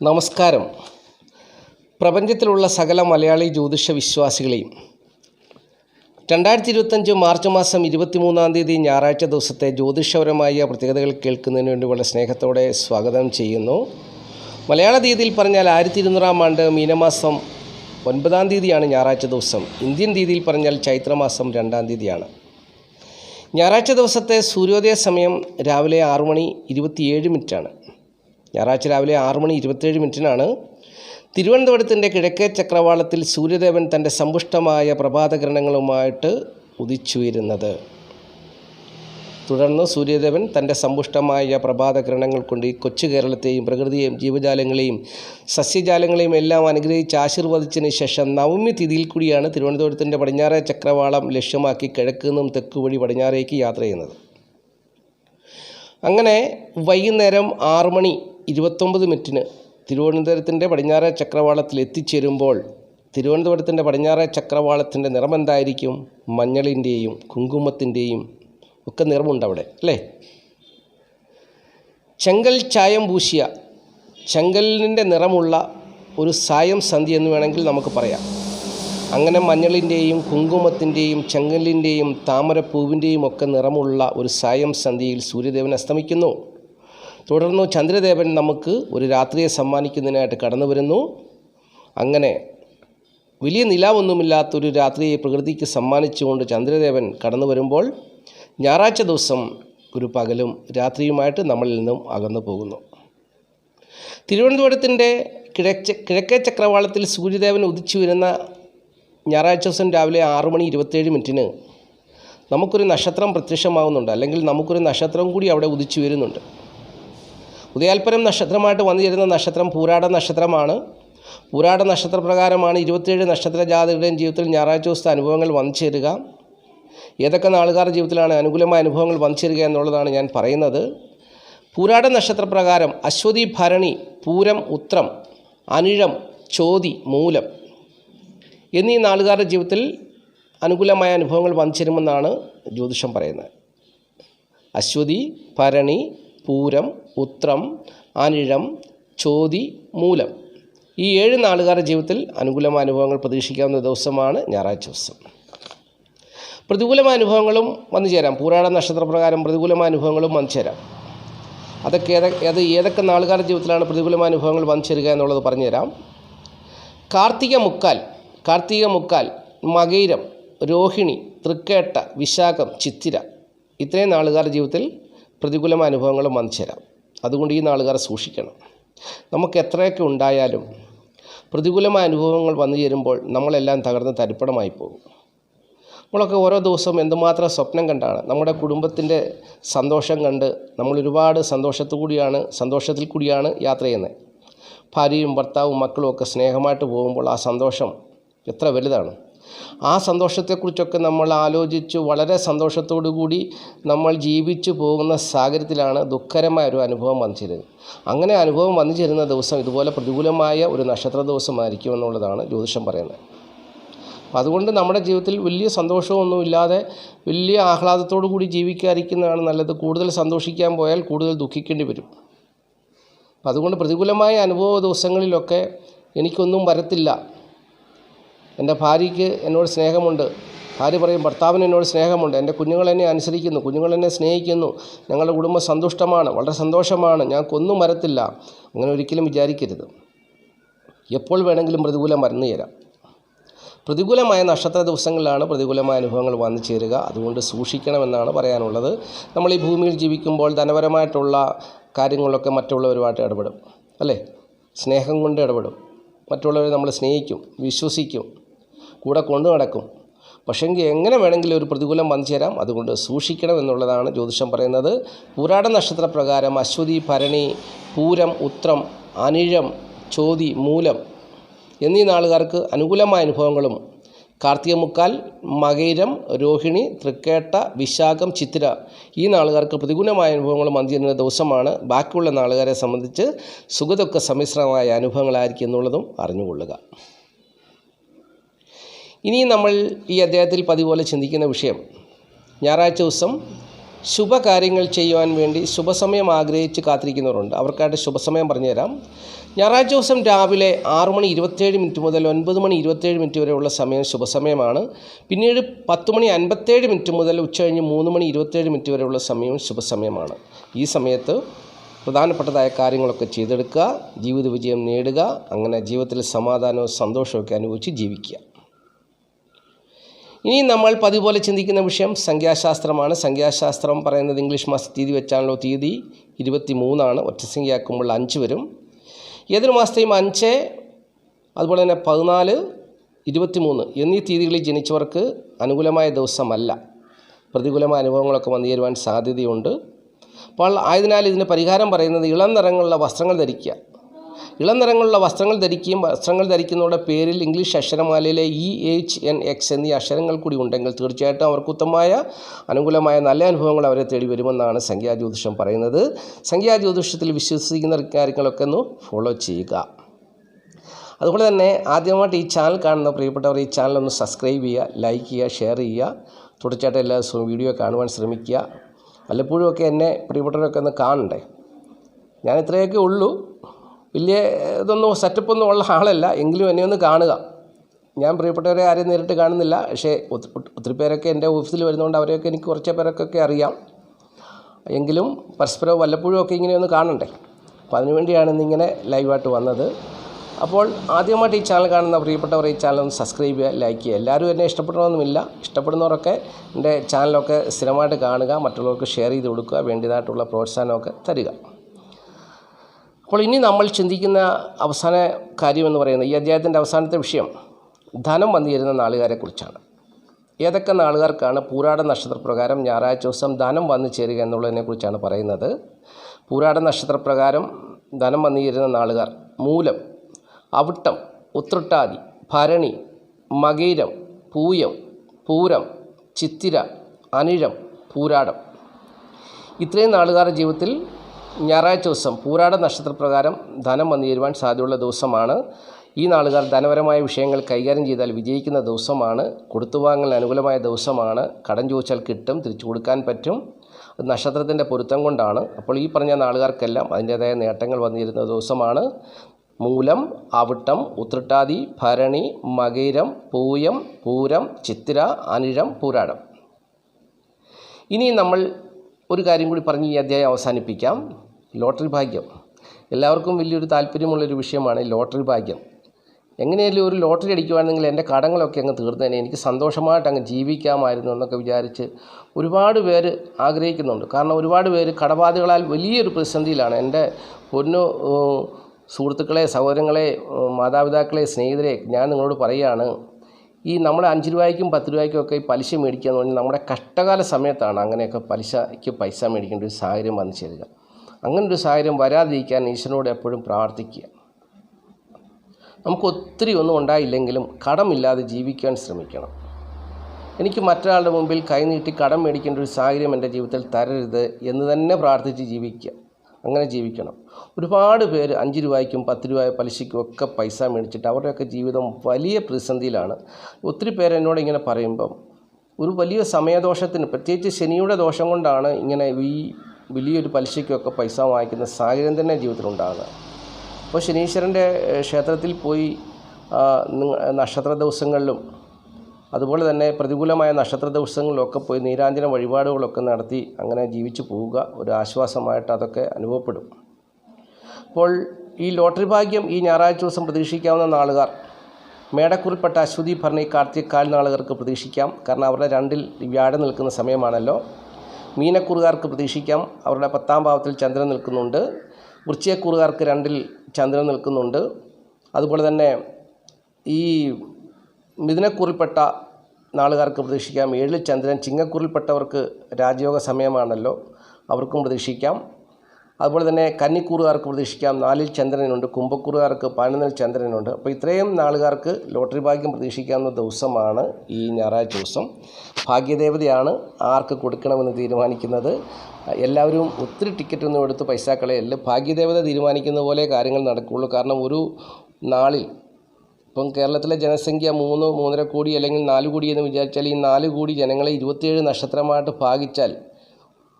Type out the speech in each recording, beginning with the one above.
നമസ്കാരം. പ്രപഞ്ചത്തിലുള്ള സകല മലയാളി ജ്യോതിഷ വിശ്വാസികളെയും രണ്ടായിരത്തി ഇരുപത്തഞ്ച് മാർച്ച് മാസം ഇരുപത്തിമൂന്നാം തീയതി ഞായറാഴ്ച ദിവസത്തെ ജ്യോതിഷപരമായ പ്രത്യേകതകൾ കേൾക്കുന്നതിന് വേണ്ടി വളരെ സ്നേഹത്തോടെ സ്വാഗതം ചെയ്യുന്നു. മലയാള തീയതിയിൽ പറഞ്ഞാൽ ആയിരത്തി ഇരുന്നൂറാം ആണ്ട് മീനമാസം ഒൻപതാം തീയതിയാണ് ഞായറാഴ്ച ദിവസം. ഇന്ത്യൻ തീയതിയിൽ പറഞ്ഞാൽ ചൈത്രമാസം രണ്ടാം തീയതിയാണ്. ഞായറാഴ്ച ദിവസത്തെ സൂര്യോദയ സമയം രാവിലെ ആറു മണി ഇരുപത്തിയേഴ് മിനിറ്റാണ്. ഞായറാഴ്ച രാവിലെ ആറു മണി ഇരുപത്തേഴ് മിനിറ്റിനാണ് തിരുവനന്തപുരത്തിന്റെ കിഴക്കേ ചക്രവാളത്തിൽ സൂര്യദേവൻ തന്റെ സമ്പുഷ്ടമായ പ്രഭാതകിരണങ്ങളുമായിട്ട് ഉദിച്ചുയരുന്നത്. തുടർന്ന് സൂര്യദേവൻ തന്റെ സമ്പുഷ്ടമായ പ്രഭാതകിരണങ്ങൾ കൊണ്ട് ഈ കൊച്ചു കേരളത്തെയും പ്രകൃതിയെയും ജീവജാലങ്ങളെയും സസ്യജാലങ്ങളെയും എല്ലാം അനുഗ്രഹിച്ച് ആശീർവദിച്ചതിന് ശേഷം നവമി തിഥിയിൽ കൂടിയാണ് തിരുവനന്തപുരത്തിന്റെ പടിഞ്ഞാറേ ചക്രവാളം ലക്ഷ്യമാക്കി കിഴക്ക് നിന്നും തെക്ക് വഴി പടിഞ്ഞാറേക്ക് യാത്ര ചെയ്യുന്നത്. അങ്ങനെ വൈകുന്നേരം ആറ് മണി ഇരുപത്തൊമ്പത് മിനിറ്റിന് തിരുവനന്തപുരത്തിന്റെ പടിഞ്ഞാറേ ചക്രവാളത്തിൽ എത്തിച്ചേരുമ്പോൾ തിരുവനന്തപുരത്തിന്റെ പടിഞ്ഞാറേ ചക്രവാളത്തിന്റെ നിറം എന്തായിരിക്കും? മഞ്ഞളിന്റെയും കുങ്കുമത്തിന്റെയും ഒക്കെ നിറമുണ്ട് അവിടെ അല്ലേ? ചെങ്കൽ ചായം പൂശിയ ചെങ്കലിന്റെ നിറമുള്ള ഒരു സായം സന്ധി എന്ന് വേണമെങ്കിൽ നമുക്ക് പറയാം. അങ്ങനെ മഞ്ഞളിന്റെയും കുങ്കുമത്തിന്റെയും ചെങ്കലിന്റെയും താമരപ്പൂവിന്റെയും ഒക്കെ നിറമുള്ള ഒരു സായം സന്ധിയിൽ സൂര്യദേവൻ അസ്തമിക്കുന്നു. തുടർന്ന് ചന്ദ്രദേവൻ നമുക്ക് ഒരു രാത്രിയെ സമ്മാനിക്കുന്നതിനായിട്ട് കടന്നു വരുന്നു. അങ്ങനെ വലിയ നിലാവൊന്നുമില്ലാത്തൊരു രാത്രിയെ പ്രകൃതിക്ക് സമ്മാനിച്ചുകൊണ്ട് ചന്ദ്രദേവൻ കടന്നു വരുമ്പോൾ ഞായറാഴ്ച ദിവസം ഒരു പകലും രാത്രിയുമായിട്ട് നമ്മളിൽ നിന്നും അകന്നു പോകുന്നു. തിരുവനന്തപുരത്തിന്റെ കിഴക്ക് കിഴക്കേ ചക്രവാളത്തിൽ സൂര്യദേവൻ ഉദിച്ചു വരുന്ന ഞായറാഴ്ച ദിവസം രാവിലെ ആറ് മണി ഇരുപത്തേഴ് മിനിറ്റിന് നമുക്കൊരു നക്ഷത്രം പ്രത്യക്ഷമാകുന്നുണ്ട് അല്ലെങ്കിൽ നമുക്കൊരു നക്ഷത്രം കൂടി അവിടെ ഉദിച്ചു വരുന്നുണ്ട്. ഉദയാൽപരം നക്ഷത്രമായിട്ട് വന്നു ചേരുന്ന നക്ഷത്രം പൂരാട നക്ഷത്രമാണ്. പൂരാട നക്ഷത്രപ്രകാരമാണ് ഇരുപത്തേഴ് നക്ഷത്ര ജാതകരുടെയും ജീവിതത്തിൽ ഞായറാഴ്ച ദിവസത്തെ അനുഭവങ്ങൾ വന്നു ചേരുക ഏതൊക്കെ നാളുകാരുടെ ജീവിതത്തിലാണ് അനുകൂലമായ അനുഭവങ്ങൾ വന്നു ചേരുക എന്നുള്ളതാണ് ഞാൻ പറയുന്നത്. പൂരാട നക്ഷത്രപ്രകാരം അശ്വതി ഭരണി പൂരം ഉത്രം അനിഴം ചോതി മൂലം എന്നീ നാളുകാരുടെ ജീവിതത്തിൽ അനുകൂലമായ അനുഭവങ്ങൾ വന്നു ചേരുമെന്നാണ് ജ്യോതിഷം പറയുന്നത്. അശ്വതി ഭരണി പൂരം ഉത്രം അനിഴം ചോതി മൂലം. ഈ ഏഴ് നാളുകാരുടെ ജീവിതത്തിൽ അനുകൂലമായ അനുഭവങ്ങൾ പ്രതീക്ഷിക്കാവുന്ന ദിവസമാണ് ഞായറാഴ്ച ദിവസം. പ്രതികൂലമായ അനുഭവങ്ങളും വന്നു ചേരാം. പൂരാട നക്ഷത്രപ്രകാരം പ്രതികൂലമായ അനുഭവങ്ങളും വന്നു ചേരാം. അതൊക്കെ അത് ഏതൊക്കെ നാളുകാരുടെ ജീവിതത്തിലാണ് പ്രതികൂലമായ അനുഭവങ്ങൾ വന്നു ചേരുക എന്നുള്ളത് പറഞ്ഞുതരാം കാർത്തിക മുക്കാൽ കാർത്തിക മുക്കാൽ മകൈരം രോഹിണി തൃക്കേട്ട വിശാഖം ചിത്തിര. ഇത്രയും നാളുകാരുടെ ജീവിതത്തിൽ പ്രതികൂലമായ അനുഭവങ്ങളും വന്നു അതുകൊണ്ട് ഈ നാളുകാരെ സൂക്ഷിക്കണം. നമുക്ക് എത്രയൊക്കെ ഉണ്ടായാലും പ്രതികൂലമായ അനുഭവങ്ങൾ വന്നു ചേരുമ്പോൾ നമ്മളെല്ലാം തകർന്ന് തരിപ്പണമായി പോകും. നമ്മളൊക്കെ ഓരോ ദിവസവും എന്തുമാത്രം സ്വപ്നം കണ്ടാണ്. നമ്മുടെ കുടുംബത്തിന്റെ സന്തോഷം കണ്ട് നമ്മൾ ഒരുപാട് സന്തോഷത്തു കൂടിയാണ് സന്തോഷത്തിൽ കൂടിയാണ് യാത്ര ചെയ്യുന്നത്. ഭാര്യയും ഭർത്താവും മക്കളും ഒക്കെ സ്നേഹമായിട്ട് പോകുമ്പോൾ ആ സന്തോഷം എത്ര വലുതാണ്. ആ സന്തോഷത്തെക്കുറിച്ചൊക്കെ നമ്മൾ ആലോചിച്ച് വളരെ കൂടി നമ്മൾ ജീവിച്ചു പോകുന്ന സാഹചര്യത്തിലാണ് ദുഃഖകരമായ ഒരു അനുഭവം വന്നു ചേരുന്നത് അങ്ങനെ അനുഭവം വന്നു ചേരുന്ന ദിവസം ഇതുപോലെ പ്രതികൂലമായ ഒരു നക്ഷത്ര ദിവസമായിരിക്കും എന്നുള്ളതാണ് ജ്യോതിഷം പറയുന്നത്. അപ്പം അതുകൊണ്ട് നമ്മുടെ ജീവിതത്തിൽ വലിയ സന്തോഷമൊന്നുമില്ലാതെ വലിയ ആഹ്ലാദത്തോടു കൂടി ജീവിക്കാതിരിക്കുന്നതാണ് നല്ലത്. കൂടുതൽ സന്തോഷിക്കാൻ പോയാൽ കൂടുതൽ ദുഃഖിക്കേണ്ടി വരും. അപ്പം അതുകൊണ്ട് പ്രതികൂലമായ അനുഭവ ദിവസങ്ങളിലൊക്കെ എനിക്കൊന്നും വരത്തില്ല. എന്റെ ഭാര്യയ്ക്ക് എന്നോട് സ്നേഹമുണ്ട്. ഭാര്യ പറയും ഭർത്താവിന് എന്നോട് സ്നേഹമുണ്ട്. എന്റെ കുഞ്ഞുങ്ങളെന്നെ അനുസരിക്കുന്നു. കുഞ്ഞുങ്ങളെന്നെ സ്നേഹിക്കുന്നു. ഞങ്ങളുടെ കുടുംബം സന്തുഷ്ടമാണ്. വളരെ സന്തോഷമാണ്. ഞങ്ങൾക്കൊന്നും വരത്തില്ല. അങ്ങനെ ഒരിക്കലും വിചാരിക്കരുത്. എപ്പോൾ വേണമെങ്കിലും പ്രതികൂലം മരുന്ന് തരാം പ്രതികൂലമായ നക്ഷത്ര ദിവസങ്ങളിലാണ് പ്രതികൂലമായ അനുഭവങ്ങൾ വന്നു ചേരുക. അതുകൊണ്ട് സൂക്ഷിക്കണമെന്നാണ് പറയാനുള്ളത്. നമ്മൾ ഈ ഭൂമിയിൽ ജീവിക്കുമ്പോൾ ധനപരമായിട്ടുള്ള കാര്യങ്ങളിലൊക്കെ മറ്റുള്ളവരുമായിട്ട് ഇടപെടും. അല്ലേ? സ്നേഹം കൊണ്ട് ഇടപെടും. മറ്റുള്ളവരെ നമ്മൾ സ്നേഹിക്കും വിശ്വസിക്കും. കൂടെ കൊണ്ടു നടക്കും. പക്ഷേങ്കിൽ എങ്ങനെ വേണമെങ്കിലും ഒരു പ്രതികൂലം വന്നു ചേരാം. അതുകൊണ്ട് സൂക്ഷിക്കണം എന്നുള്ളതാണ് ജ്യോതിഷം പറയുന്നത്. പുരാട നക്ഷത്രപ്രകാരം അശ്വതി ഭരണി പൂരം ഉത്രം അനിഴം ചോതി മൂലം എന്നീ നാളുകാർക്ക് അനുകൂലമായ അനുഭവങ്ങളും കാർത്തിക മുക്കാൽ മകൈരം രോഹിണി തൃക്കേട്ട വിശാഖം ചിത്തിര ഈ നാളുകാർക്ക് പ്രതികൂലമായ അനുഭവങ്ങൾ മന്ദിരുന്ന ദിവസമാണ്. ബാക്കിയുള്ള നാളുകാരെ സംബന്ധിച്ച് സുഖദുഃഖ സമ്മിശ്രമായ അനുഭവങ്ങളായിരിക്കും എന്നുള്ളതും അറിഞ്ഞുകൊള്ളുക. ഇനി നമ്മൾ ഈ അദ്ദേഹത്തിൽ പതിപോലെ ചിന്തിക്കുന്ന വിഷയം. ഞായറാഴ്ച ദിവസം ശുഭകാര്യങ്ങൾ ചെയ്യുവാൻ വേണ്ടി ശുഭസമയം ആഗ്രഹിച്ച് കാത്തിരിക്കുന്നവരുണ്ട്. അവർക്കായിട്ട് ശുഭസമയം പറഞ്ഞുതരാം. ഞായറാഴ്ച ദിവസം രാവിലെ ആറ് മണി ഇരുപത്തേഴ് മിനിറ്റ് മുതൽ ഒൻപത് മണി ഇരുപത്തേഴ് മിനിറ്റ് വരെയുള്ള സമയം ശുഭസമയമാണ്. പിന്നീട് പത്ത് മണി അൻപത്തേഴ് മിനിറ്റ് മുതൽ ഉച്ചകഴിഞ്ഞ് മൂന്ന് മണി ഇരുപത്തേഴ് മിനിറ്റ് വരെയുള്ള സമയം ശുഭസമയമാണ്. ഈ സമയത്ത് പ്രധാനപ്പെട്ടതായ കാര്യങ്ങളൊക്കെ ചെയ്തെടുക്കുക ജീവിത വിജയം നേടുക അങ്ങനെ ജീവിതത്തിൽ സമാധാനവും സന്തോഷവും ഒക്കെ അനുഭവിച്ച് ജീവിക്കുക. ഇനി നമ്മൾ പതിവ് പോലെ ചിന്തിക്കുന്ന വിഷയം സംഖ്യാശാസ്ത്രമാണ്. സംഖ്യാശാസ്ത്രം പറയുന്നത് ഇംഗ്ലീഷ് മാസ തീയതി വെച്ചാണല്ലോ തീയതി. ഇരുപത്തി മൂന്നാണ് ഒറ്റസംഖ്യയാക്കുമ്പോൾ അഞ്ച് വരും. ഏതൊരു മാസത്തെയും അഞ്ച് അതുപോലെ തന്നെ പതിനാല് ഇരുപത്തിമൂന്ന് എന്നീ തീയതികളിൽ ജനിച്ചവർക്ക് അനുകൂലമായ ദിവസമല്ല. പ്രതികൂലമായ അനുഭവങ്ങളൊക്കെ വന്നു ചേരുവാൻ സാധ്യതയുണ്ട്. അപ്പോൾ ആയതിനാൽ ഇതിന് പരിഹാരം പറയുന്നത് ഇളം നിറങ്ങളുള്ള വസ്ത്രങ്ങൾ ധരിക്കുക. ഇളം നിറങ്ങളുള്ള വസ്ത്രങ്ങൾ ധരിക്കുകയും വസ്ത്രങ്ങൾ ധരിക്കുന്നവരുടെ പേരിൽ ഇംഗ്ലീഷ് അക്ഷരമാലയിലെ ഇ എച്ച് എൻ എക്സ് എന്നീ അക്ഷരങ്ങൾ കൂടി ഉണ്ടെങ്കിൽ തീർച്ചയായിട്ടും അവർക്ക് ഉത്തമമായ അനുകൂലമായ നല്ല അനുഭവങ്ങൾ അവരെ തേടി വരുമെന്നാണ് സംഖ്യാജ്യോതിഷം പറയുന്നത്. സംഖ്യാജ്യോതിഷത്തിൽ വിശ്വസിക്കുന്ന കാര്യങ്ങളൊക്കെ ഒന്ന് ഫോളോ ചെയ്യുക. അതുപോലെ തന്നെ ആദ്യമായിട്ട് ഈ ചാനൽ കാണുന്ന പ്രിയപ്പെട്ടവർ ഈ ചാനൽ ഒന്ന് സബ്സ്ക്രൈബ് ചെയ്യുക ലൈക്ക് ചെയ്യുക ഷെയർ ചെയ്യുക. തുടർച്ചയായിട്ട് എല്ലാ ദിവസവും വീഡിയോ കാണുവാൻ ശ്രമിക്കുക. വല്ലപ്പോഴും ഒക്കെ എന്നെ പ്രിയപ്പെട്ടവരൊക്കെ ഒന്ന് കാണണ്ടേ? ഞാൻ ഇത്രയൊക്കെ ഉള്ളൂ. വലിയ ഇതൊന്നും സെറ്റപ്പൊന്നും ഉള്ള ആളല്ല. എങ്കിലും എന്നെ ഒന്ന് കാണുക. ഞാൻ പ്രിയപ്പെട്ടവരെ ആരെയും നേരിട്ട് കാണുന്നില്ല. പക്ഷേ ഒത്തി- ഒത്തിരി പേരൊക്കെ എന്റെ ഓഫീസിൽ വരുന്നതുകൊണ്ട് അവരെയൊക്കെ എനിക്ക് കുറച്ച് പേരൊക്കെ അറിയാം. എങ്കിലും പരസ്പരം വല്ലപ്പോഴും ഒക്കെ ഇങ്ങനെ ഒന്ന് കാണണ്ടേ? അപ്പോൾ അതിനുവേണ്ടിയാണ് ഇന്നിങ്ങനെ ലൈവായിട്ട് വന്നത്. അപ്പോൾ ആദ്യമായിട്ട് ഈ ചാനൽ കാണുന്ന പ്രിയപ്പെട്ടവർ ഈ ചാനൽ ഒന്ന് സബ്സ്ക്രൈബ് ചെയ്യുക ലൈക്ക് ചെയ്യുക. എല്ലാവരും എന്നെ ഇഷ്ടപ്പെടണമെന്നില്ല. ഇഷ്ടപ്പെടുന്നവരൊക്കെ എന്റെ ചാനലൊക്കെ സ്ഥിരമായിട്ട് കാണുക മറ്റുള്ളവർക്ക് ഷെയർ ചെയ്ത് കൊടുക്കുക വേണ്ടതായിട്ടുള്ള പ്രോത്സാഹനമൊക്കെ തരിക. അപ്പോൾ ഇനി നമ്മൾ ചിന്തിക്കുന്ന അവസാന കാര്യമെന്ന് പറയുന്നത് ഈ അദ്ദേഹത്തിന്റെ അവസാനത്തെ വിഷയം ധനം വന്നു തരുന്ന നാളുകാരെക്കുറിച്ചാണ്. ഏതൊക്കെ നാളുകാർക്കാണ് പൂരാട നക്ഷത്രപ്രകാരം ഞായറാഴ്ച ദിവസം ധനം വന്നു ചേരുക എന്നുള്ളതിനെക്കുറിച്ചാണ് പറയുന്നത്. പൂരാട നക്ഷത്രപ്രകാരം ധനം വന്നു ചേരുന്ന നാളുകാർ മൂലം അവിട്ടം ഉത്രട്ടാതി ഭരണി മകീരം പൂയം പൂരം ചിത്തിര അനിഴം പൂരാടം. ഇത്രയും നാളുകാരുടെ ജീവിതത്തിൽ ഞായറാഴ്ച ദിവസം പൂരാട നക്ഷത്രപ്രകാരം ധനം വന്നു ചേരുവാൻ സാധ്യതയുള്ള ദിവസമാണ്. ഈ നാളുകാർ ധനപരമായ വിഷയങ്ങൾ കൈകാര്യം ചെയ്താൽ വിജയിക്കുന്ന ദിവസമാണ്. കൊടുത്തുവാങ്ങൽ അനുകൂലമായ ദിവസമാണ്. കടം ചോദിച്ചാൽ കിട്ടും തിരിച്ചു കൊടുക്കാൻ പറ്റും. നക്ഷത്രത്തിന്റെ പൊരുത്തം കൊണ്ടാണ്. അപ്പോൾ ഈ പറഞ്ഞ നാളുകാർക്കെല്ലാം അതിന്റേതായ നേട്ടങ്ങൾ വന്നിരുന്ന ദിവസമാണ്. മൂലം അവിട്ടം ഉത്രട്ടാതി ഭരണി മകൈരം പൂയം പൂരം ചിത്തിര അനിഴം പൂരാടം. ഇനി നമ്മൾ ഒരു കാര്യം കൂടി പറഞ്ഞ് ഈ അധ്യായം അവസാനിപ്പിക്കാം. ലോട്ടറി ഭാഗ്യം. എല്ലാവർക്കും വലിയൊരു താല്പര്യമുള്ളൊരു വിഷയമാണ് ലോട്ടറി ഭാഗ്യം. എങ്ങനെയെങ്കിലും ഒരു ലോട്ടറി അടിക്കുവാണെങ്കിൽ എന്റെ കടങ്ങളൊക്കെ അങ്ങ് തീർന്നതിനെ എനിക്ക് സന്തോഷമായിട്ട് അങ്ങ് ജീവിക്കാമായിരുന്നു എന്നൊക്കെ വിചാരിച്ച് ഒരുപാട് പേര് ആഗ്രഹിക്കുന്നുണ്ട്. കാരണം ഒരുപാട് പേര് കടബാധകളാൽ വലിയൊരു പ്രതിസന്ധിയിലാണ്. എന്റെ പൊന്നു സുഹൃത്തുക്കളെ സഹോദരങ്ങളെ മാതാപിതാക്കളെ സ്നേഹിതരെ ഞാൻ നിങ്ങളോട് പറയുകയാണ് ഈ നമ്മൾ അഞ്ച് രൂപയ്ക്കും പത്ത് രൂപയ്ക്കും ഒക്കെ ഈ പലിശ മേടിക്കുക എന്ന് പറഞ്ഞാൽ നമ്മുടെ കഷ്ടകാല സമയത്താണ് അങ്ങനെയൊക്കെ പലിശയ്ക്ക് പൈസ മേടിക്കേണ്ട ഒരു സാഹചര്യം വന്നു ചേരുക. അങ്ങനെ ഒരു സാഹചര്യം വരാതിരിക്കാൻ ഈശ്വരനോട് എപ്പോഴും പ്രാർത്ഥിക്കുക. നമുക്ക് ഒത്തിരി ഒന്നും ഉണ്ടായില്ലെങ്കിലും കടമില്ലാതെ ജീവിക്കാൻ ശ്രമിക്കണം. എനിക്ക് മറ്റൊരാളുടെ മുമ്പിൽ കൈനീട്ടി കടം മേടിക്കേണ്ട ഒരു സാഹചര്യം എന്റെ ജീവിതത്തിൽ തരരുത് എന്ന് തന്നെ പ്രാർത്ഥിച്ച് ജീവിക്കുക. അങ്ങനെ ജീവിക്കണം. ഒരുപാട് പേര് അഞ്ച് രൂപയ്ക്കും പത്ത് രൂപ പലിശയ്ക്കും ഒക്കെ പൈസ മേടിച്ചിട്ട് അവരുടെയൊക്കെ ജീവിതം വലിയ പ്രതിസന്ധിയിലാണ്. ഒത്തിരി പേര് എന്നോട് ഇങ്ങനെ പറയുമ്പം ഒരു വലിയ സമയദോഷത്തിന് പ്രത്യേകിച്ച് ശനിയുടെ ദോഷം കൊണ്ടാണ് ഇങ്ങനെ ഈ വലിയൊരു പലിശയ്ക്കൊക്കെ പൈസ വാങ്ങിക്കുന്ന സാഹചര്യം തന്നെ ജീവിതത്തിലുണ്ടാകുന്നത്. അപ്പോൾ ശനീശ്വരന്റെ ക്ഷേത്രത്തിൽ പോയി നക്ഷത്ര ദിവസങ്ങളിലും അതുപോലെ തന്നെ പ്രതികൂലമായ നക്ഷത്ര ദിവസങ്ങളിലൊക്കെ പോയി നീരാഞ്ജന വഴിപാടുകളൊക്കെ നടത്തി അങ്ങനെ ജീവിച്ചു പോവുക ഒരു ആശ്വാസമായിട്ട് അതൊക്കെ അനുഭവപ്പെടും. അപ്പോൾ ഈ ലോട്ടറി ഭാഗ്യം ഈ ഞായറാഴ്ച ദിവസം പ്രതീക്ഷിക്കാവുന്ന നാളുകാർ മേടക്കുറിൽപ്പെട്ട അശ്വതി ഭരണി കാർത്തിക് കാൽ നാളുകാർക്ക് പ്രതീക്ഷിക്കാം. കാരണം അവരുടെ രണ്ടിൽ വ്യാഴം നിൽക്കുന്ന സമയമാണല്ലോ. മീനക്കുറുകാർക്ക് പ്രതീക്ഷിക്കാം. അവരുടെ പത്താം ഭാവത്തിൽ ചന്ദ്രൻ നിൽക്കുന്നുണ്ട്. വൃശ്ചികക്കുറുകാർക്ക് രണ്ടിൽ ചന്ദ്രൻ നിൽക്കുന്നുണ്ട്. അതുപോലെ തന്നെ ഈ മിഥുനക്കുറിൽപ്പെട്ട നാളുകാർക്ക് പ്രതീക്ഷിക്കാം. ഏഴിൽ ചന്ദ്രൻ ചിങ്ങക്കുറിൽപ്പെട്ടവർക്ക് രാജയോഗ സമയമാണല്ലോ. അവർക്കും പ്രതീക്ഷിക്കാം. അതുപോലെ തന്നെ കന്നിക്കൂറുകാർക്ക് പ്രതീക്ഷിക്കാം. നാലിൽ ചന്ദ്രനുണ്ട് കുംഭക്കൂറുകാർക്ക് പതിനൊന്നിൽ ചന്ദ്രനുണ്ട്. അപ്പോൾ ഇത്രയും നാളുകാർക്ക് ലോട്ടറി ഭാഗ്യം പ്രതീക്ഷിക്കാവുന്ന ദിവസമാണ് ഈ ഞായറാഴ്ച ദിവസം. ഭാഗ്യദേവതയാണ് ആർക്ക് കൊടുക്കണമെന്ന് തീരുമാനിക്കുന്നത്. എല്ലാവരും ഒത്തിരി ടിക്കറ്റൊന്നും എടുത്ത് പൈസ കളയല്ല. ഭാഗ്യദേവത തീരുമാനിക്കുന്ന പോലെ കാര്യങ്ങൾ നടക്കുകയുള്ളൂ. കാരണം ഒരു നാളിൽ ഇപ്പം കേരളത്തിലെ ജനസംഖ്യ മൂന്ന് മൂന്നര കോടി അല്ലെങ്കിൽ നാല് കോടി എന്ന് വിചാരിച്ചാൽ ഈ നാല് കോടി ജനങ്ങളെ ഇരുപത്തിയേഴ് നക്ഷത്രമായിട്ട് ഭാഗിച്ചാൽ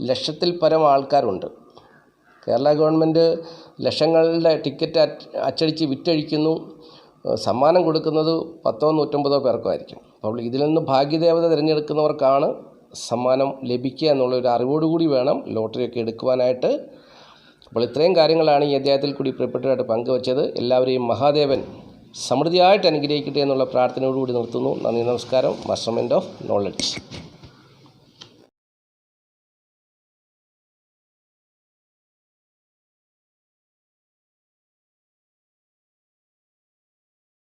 ലക്ഷത്തിൽ പരം ആൾക്കാരുണ്ട്. കേരള ഗവൺമെന്റ് ലക്ഷങ്ങളുടെ ടിക്കറ്റ് അച്ച് അച്ചടിച്ച് വിറ്റഴിക്കുന്നു. സമ്മാനം കൊടുക്കുന്നത് പത്തോ നൂറ്റമ്പതോ പേർക്കുമായിരിക്കും അപ്പോൾ ഇതിൽ നിന്ന് ഭാഗ്യദേവത തിരഞ്ഞെടുക്കുന്നവർക്കാണ് സമ്മാനം ലഭിക്കുക എന്നുള്ള ഒരു അറിവോടുകൂടി വേണം ലോട്ടറിയൊക്കെ എടുക്കുവാനായിട്ട്. അപ്പോൾ ഇത്രയും കാര്യങ്ങളാണ് ഈ അധ്യായത്തിൽ കൂടി പ്രിയപ്പെട്ടവരായിട്ട് പങ്കുവച്ചത്. എല്ലാവരെയും മഹാദേവൻ സമൃദ്ധിയായിട്ട് അനുഗ്രഹിക്കട്ടെ എന്നുള്ള പ്രാർത്ഥനയോടുകൂടി നിർത്തുന്നു. നന്ദി നമസ്കാരം. മസ്റ്റർമെന്റ് ഓഫ് നോളജ്